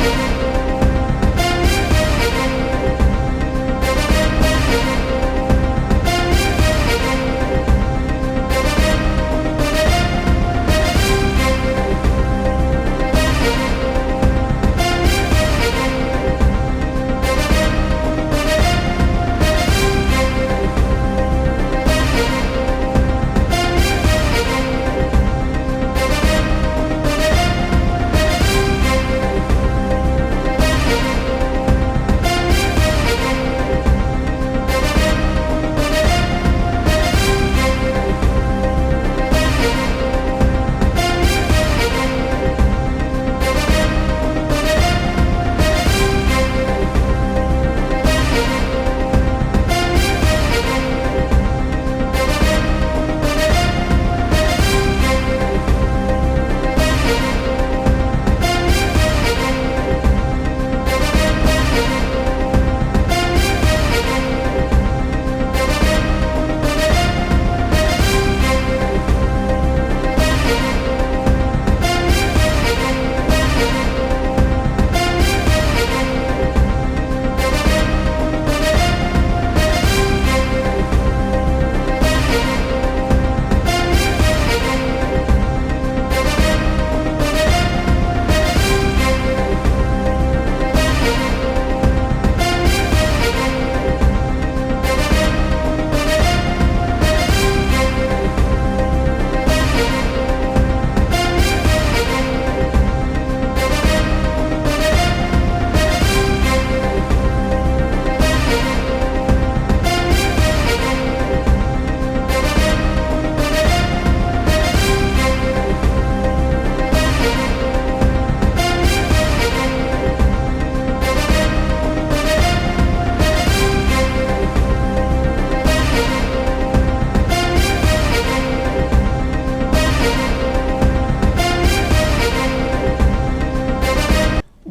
Музика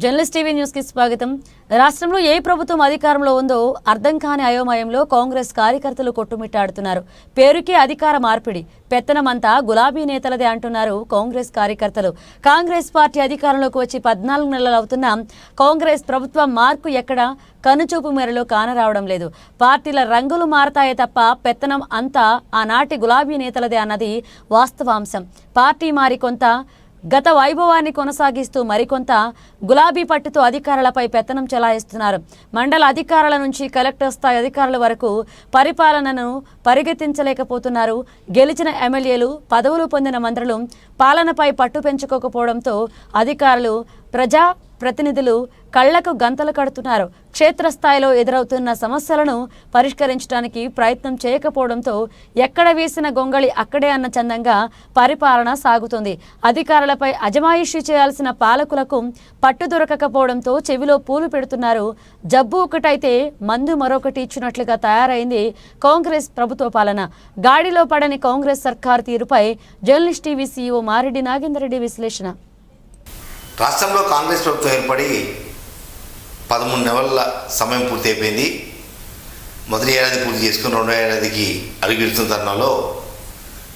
journalist TV న్యూస్కి స్వాగతం. రాష్ట్రంలో ఏ ప్రభుత్వం అధికారంలో ఉందో అర్థం కాని అయోమయంలో కాంగ్రెస్ కార్యకర్తలు కొట్టుమిట్టాడుతున్నారు. పేరుకే అధికార మార్పిడి పెత్తనమంతా గులాబీ నేతలదే అంటున్నారు కాంగ్రెస్ కార్యకర్తలు. కాంగ్రెస్ పార్టీ అధికారంలోకి వచ్చి పద్నాలుగు నెలలు అవుతున్నా కాంగ్రెస్ ప్రభుత్వం మార్పు ఎక్కడ కనుచూపు మేరలో కానరావడం లేదు. పార్టీల రంగులు మారతాయే తప్ప పెత్తనం అంతా ఆనాటి గులాబీ నేతలదే అన్నది వాస్తవాంశం. పార్టీ మారి కొంత గత వైభవాన్ని కొనసాగిస్తూ మరికొంత గులాబీ పట్టుతో అధికారులపై పెత్తనం చెలాయిస్తున్నారు. మండల అధికారుల నుంచి కలెక్టర్ స్థాయి అధికారుల వరకు పరిపాలనను పరిగెత్తించలేకపోతున్నారు. గెలిచిన ఎమ్మెల్యేలు పదవులు పొందిన మంత్రులు పాలనపై పట్టు పెంచుకోకపోవడంతో అధికారులు ప్రజా ప్రతినిధులు కళ్ళకు గంతలు కడుతున్నారు. క్షేత్రస్థాయిలో ఎదురవుతున్న సమస్యలను పరిష్కరించడానికి ప్రయత్నం చేయకపోవడంతో ఎక్కడ వేసిన గొంగళి అక్కడే అన్న చందంగా పరిపాలన సాగుతుంది. అధికారులపై అజమాయిషీ చేయాల్సిన పాలకులకు పట్టు దొరకకపోవడంతో చెవిలో పూలు పెడుతున్నారు. జబ్బు ఒకటైతే మందు మరొకటి ఇచ్చినట్లుగా తయారైంది కాంగ్రెస్ ప్రభుత్వ పాలన. గాడిలో పడని కాంగ్రెస్ సర్కార్ తీరుపై journalist TV CEO Mareddy Nagender Reddy విశ్లేషణ. రాష్ట్రంలో కాంగ్రెస్ ప్రభుత్వం ఏర్పడి పదమూడు నెలల సమయం పూర్తి అయిపోయింది మొదటి ఏడాది పూర్తి చేసుకుని రెండో ఏడాదికి అడుగుతున్న తరుణంలో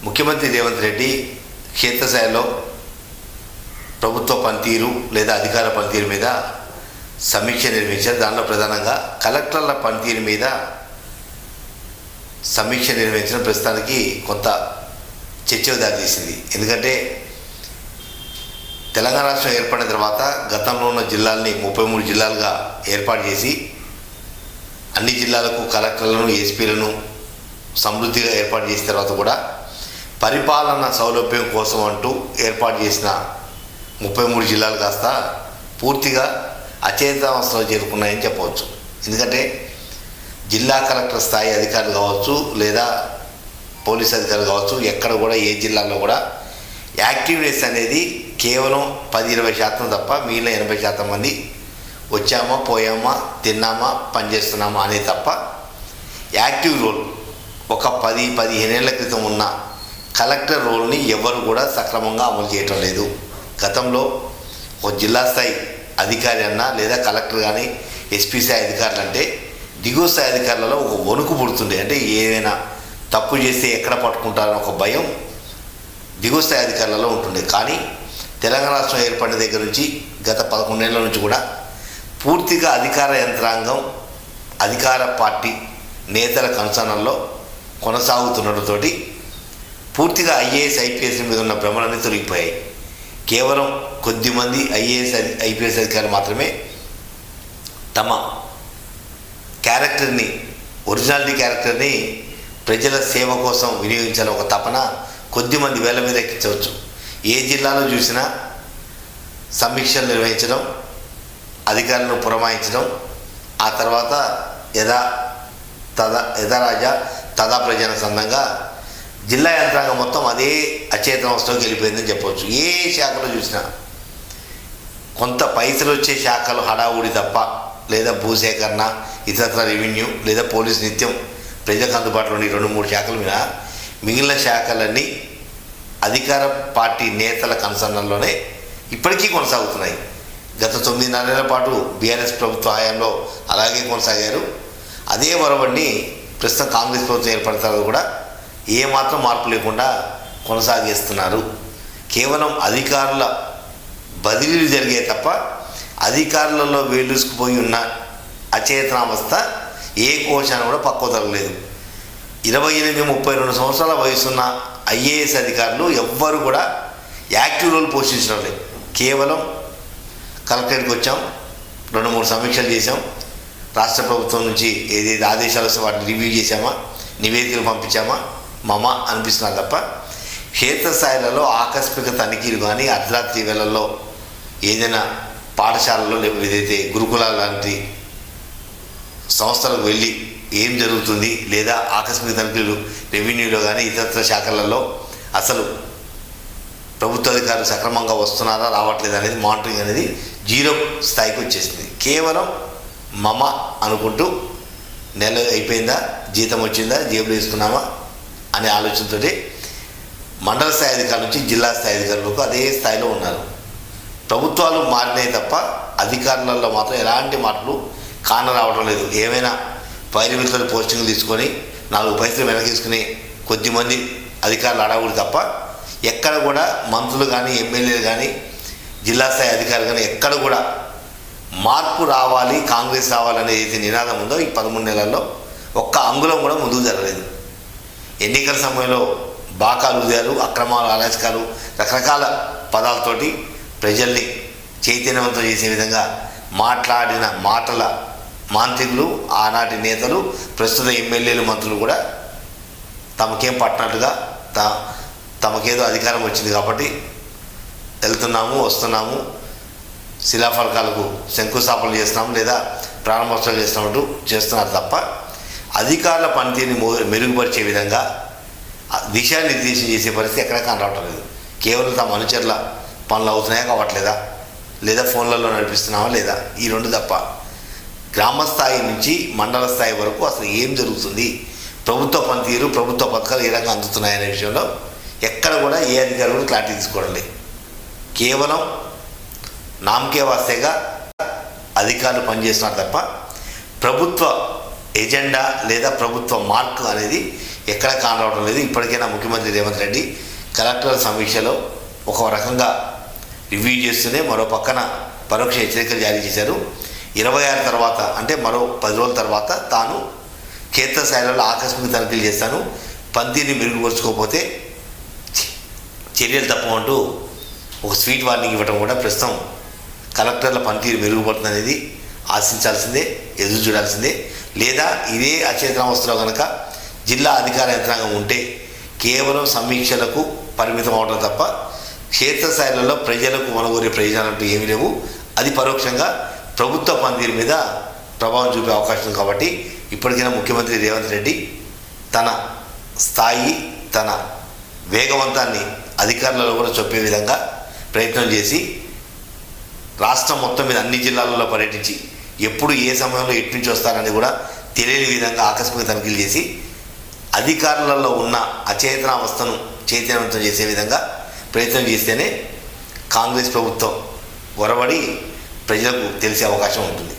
ముఖ్యమంత్రి రేవంత్ రెడ్డి క్షేత్రస్థాయిలో ప్రభుత్వ పనితీరు లేదా అధికార పనితీరు మీద సమీక్ష నిర్వహించారు. దానిలో ప్రధానంగా కలెక్టర్ల పనితీరు మీద సమీక్ష నిర్వహించడం ప్రస్తుతానికి కొంత చర్చకు దారితీసింది ఎందుకంటే తెలంగాణ రాష్ట్రం ఏర్పడిన తర్వాత గతంలో ఉన్న జిల్లాల్ని ముప్పై మూడు జిల్లాలుగా ఏర్పాటు చేసి అన్ని జిల్లాలకు కలెక్టర్లను ఎస్పీలను సమృద్ధిగా ఏర్పాటు చేసిన తర్వాత కూడా పరిపాలన సౌలభ్యం కోసం అంటూ ఏర్పాటు చేసిన ముప్పై మూడు జిల్లాలు కాస్త పూర్తిగా అచేతావస్థలో చేరుకున్నాయని చెప్పవచ్చు. ఎందుకంటే జిల్లా కలెక్టర్ స్థాయి అధికారులు కావచ్చు లేదా పోలీస్ అధికారులు కావచ్చు ఎక్కడ కూడా ఏ జిల్లాలో కూడా యాక్టివ్నెస్ అనేది కేవలం పది ఇరవై శాతం తప్ప మిగిలిన ఎనభై శాతం మంది వచ్చామా పోయామా తిన్నామా పనిచేస్తున్నామా అనే తప్ప యాక్టివ్ రోల్ ఒక పది పదిహేనేళ్ళ క్రితం ఉన్న కలెక్టర్ రోల్ని ఎవరు కూడా సక్రమంగా అమలు చేయటం లేదు. గతంలో ఒక జిల్లా స్థాయి అధికారి అన్నా లేదా కలెక్టర్ కానీ ఎస్పీ స్థాయి అధికారులు అంటే దిగువ స్థాయి అధికారులలో ఒక వణుకు పుడుతుండే. అంటే ఏదైనా తప్పు చేస్తే ఎక్కడ పట్టుకుంటారని ఒక భయం దిగువ స్థాయి అధికారులలో ఉంటుండే. కానీ తెలంగాణ రాష్ట్రం ఏర్పడిన దగ్గర నుంచి గత పదకొండేళ్ళ నుంచి కూడా పూర్తిగా అధికార యంత్రాంగం అధికార పార్టీ నేతల కనుసనల్లో కొనసాగుతుండటంతో పూర్తిగా ఐఏఎస్ ఐపీఎస్ మీద ఉన్న భ్రమలన్నీ తొలగిపోయాయి. కేవలం కొద్దిమంది ఐఏఎస్ ఐపీఎస్ అధికారులు మాత్రమే తమ క్యారెక్టర్ని ఒరిజినాలిటీ క్యారెక్టర్ని ప్రజల సేవ కోసం వినియోగించాలని ఒక తపన కొద్దిమంది వేల మీద ఎక్కించవచ్చు. ఏ జిల్లాలో చూసినా సమీక్షలు నిర్వహించడం అధికారులను పురమాయించడం ఆ తర్వాత యథా తదా యథారాజా తదా ప్రజల సందంగా జిల్లా యంత్రాంగం మొత్తం అదే అచేతన వస్తువుకి వెళ్ళిపోయిందని చెప్పవచ్చు ఏ శాఖలో చూసినా కొంత పైసలు వచ్చే శాఖలు హడావుడి తప్ప లేదా భూసేకరణ ఇతరత్ర రెవెన్యూ లేదా పోలీస్ నిత్యం ప్రజలకు అందుబాటులో ఉండే రెండు మూడు శాఖల మీద మిగిలిన శాఖలన్నీ అధికార పార్టీ నేతల కన్సర్నల్లోనే ఇప్పటికీ కొనసాగుతున్నాయి. గత తొమ్మిది నెలల పాటు బీఆర్ఎస్ ప్రభుత్వ హయాంలో అలాగే కొనసాగారు. అదే వరవడిని ప్రస్తుతం కాంగ్రెస్ ప్రభుత్వం ఏర్పడతారు కూడా ఏమాత్రం మార్పు లేకుండా కొనసాగిస్తున్నారు. కేవలం అధికారుల బదిలీలు జరిగే తప్ప అధికారులలో వేలుసుకుపోయి ఉన్న అచేతనావస్థ ఏ కోశాన్ని కూడా పక్కవ తరగలేదు ఇరవై ఎనిమిది ముప్పై రెండు సంవత్సరాల వయసున్న ఐఏఎస్ అధికారులు ఎవ్వరు కూడా యాక్టివ్ రోల్ పోషించడం లేదు. కేవలం కలెక్టరేట్కి వచ్చాం రెండు మూడు సమీక్షలు చేసాం రాష్ట్ర ప్రభుత్వం నుంచి ఏదైతే ఆదేశాలు వస్తే వాటిని రివ్యూ చేసామా నివేదికలు పంపించామా మమ అనిపిస్తున్నారు తప్ప క్షేత్రస్థాయిలలో ఆకస్మిక తనిఖీలు కానీ అర్ధరాత్రి వేళల్లో ఏదైనా పాఠశాలలో ఏదైతే గురుకులాల లాంటి సంస్థలకు వెళ్ళి ఏం జరుగుతుంది లేదా ఆకస్మిక తనిఖీలు రెవెన్యూలో కానీ ఇతరత్ర శాఖలలో అసలు ప్రభుత్వ అధికారులు సక్రమంగా వస్తున్నారా రావట్లేదు అనేది మానిటరింగ్ అనేది జీరో స్థాయికి వచ్చేసింది. కేవలం మమ అనుకుంటూ నెల అయిపోయిందా జీతం వచ్చిందా జేబులు వేసుకున్నామా అనే ఆలోచనతో మండల స్థాయి అధికారుల నుంచి జిల్లా స్థాయి అధికారులకు అదే స్థాయిలో ఉన్నారు. ప్రభుత్వాలు మారినాయి తప్ప అధికారులలో మాత్రం ఎలాంటి మార్పులు కానరావడం లేదు. ఏమైనా పైరు మిత్రులు పోస్టింగ్లు తీసుకొని నాలుగు పైసలు వెనకేసుకుని కొద్దిమంది అధికారులు అడవుడు తప్ప ఎక్కడ కూడా మంత్రులు కానీ ఎమ్మెల్యేలు కానీ జిల్లా స్థాయి అధికారులు కానీ ఎక్కడ కూడా మార్పు రావాలి కాంగ్రెస్ రావాలనే ఏదైతే నినాదం ఉందో ఈ పదమూడు నెలల్లో ఒక్క అంగుళం కూడా ముందుకు జరగలేదు. ఎన్నికల సమయంలో బాకాలు ఉదయాలు అక్రమాలు అరాచకాలు రకరకాల పదాలతోటి ప్రజల్ని చైతన్యవంతం చేసే విధంగా మాట్లాడిన మాటల మాంత్రికులు ఆనాటి నేతలు ప్రస్తుత ఎమ్మెల్యేలు మంత్రులు కూడా తమకేం పట్టినట్టుగా త తమకేదో అధికారం వచ్చింది కాబట్టి వెళ్తున్నాము వస్తున్నాము శిలాఫలకాలకు శంకుస్థాపనలు చేస్తున్నాము లేదా ప్రారంభోత్సవాలు చేస్తున్నట్టు చేస్తున్నారు తప్ప అధికారుల పనితీరుని మో- మెరుగుపరిచే విధంగా దిశానిర్దేశం చేసే పరిస్థితి ఎక్కడ కనరావటం లేదు. కేవలం తమ అనుచరుల పనులు అవుతున్నాయా కావట్లేదా? లేదా ఫోన్లలో నడిపిస్తున్నామా లేదా? ఈ రెండు తప్ప. గ్రామ స్థాయి నుంచి మండల స్థాయి వరకు అసలు ఏం జరుగుతుంది? ప్రభుత్వ పనితీరు ప్రభుత్వ పథకాలు ఏ రకంగా అందుతున్నాయనే విషయంలో ఎక్కడ కూడా ఏ అధికారి కూడా క్లారిటీ తీసుకోవడం లేదు. కేవలం నామకే వాస్తేగా అధికారులు పనిచేస్తున్నారు తప్ప ప్రభుత్వ ఎజెండా లేదా ప్రభుత్వ మార్క్ అనేది ఎక్కడ కానరావడం లేదు. ఇప్పటికైనా ముఖ్యమంత్రి రేవంత్ రెడ్డి కలెక్టర్ సమీక్షలో ఒక రకంగా రివ్యూ చేస్తూనే మరో పక్కన పరోక్ష హెచ్చరికలు జారీ చేశారు. ఇరవై ఆరు తర్వాత అంటే మరో పది రోజుల తర్వాత తాను క్షేత్రస్థాయిలో ఆకస్మిక తనిఖీలు చేస్తాను. పందిని మెరుగుపరుచుకోకపోతే చర్యలు తప్పమంటూ ఒక స్వీట్ వార్నింగ్ ఇవ్వడం కూడా ప్రస్తుతం కలెక్టర్ల పనితీరు మెరుగుపడుతుంది అనేది ఆశించాల్సిందే ఎదురు చూడాల్సిందే. లేదా ఇదే అచేతనావస్థలో కనుక జిల్లా అధికార యంత్రాంగం ఉంటే కేవలం సమీక్షలకు పరిమితం అవడం తప్ప క్షేత్రస్థాయిలలో ప్రజలకు మనగోరే ప్రయోజనాలు అంటూ ఏమీ లేవు. అది పరోక్షంగా ప్రభుత్వ పనితీరు మీద ప్రభావం చూపే అవకాశం ఉంది కాబట్టి ఇప్పటికైనా ముఖ్యమంత్రి రేవంత్ రెడ్డి తన స్థాయి తన వేగవంతాన్ని అధికారులలో కూడా చెప్పే విధంగా ప్రయత్నం చేసి రాష్ట్రం మొత్తం మీద అన్ని జిల్లాలలో పర్యటించి ఎప్పుడు ఏ సమయంలో ఎటు నుంచి వస్తారని కూడా తెలియని విధంగా ఆకస్మిక తనిఖీలు చేసి అధికారులలో ఉన్న అచేతనావస్థను చైతన్యవంతం చేసే విధంగా ప్రయత్నం చేస్తేనే కాంగ్రెస్ ప్రభుత్వం ఒరబడి ప్రజలకు తెలిసే అవకాశం ఉంటుంది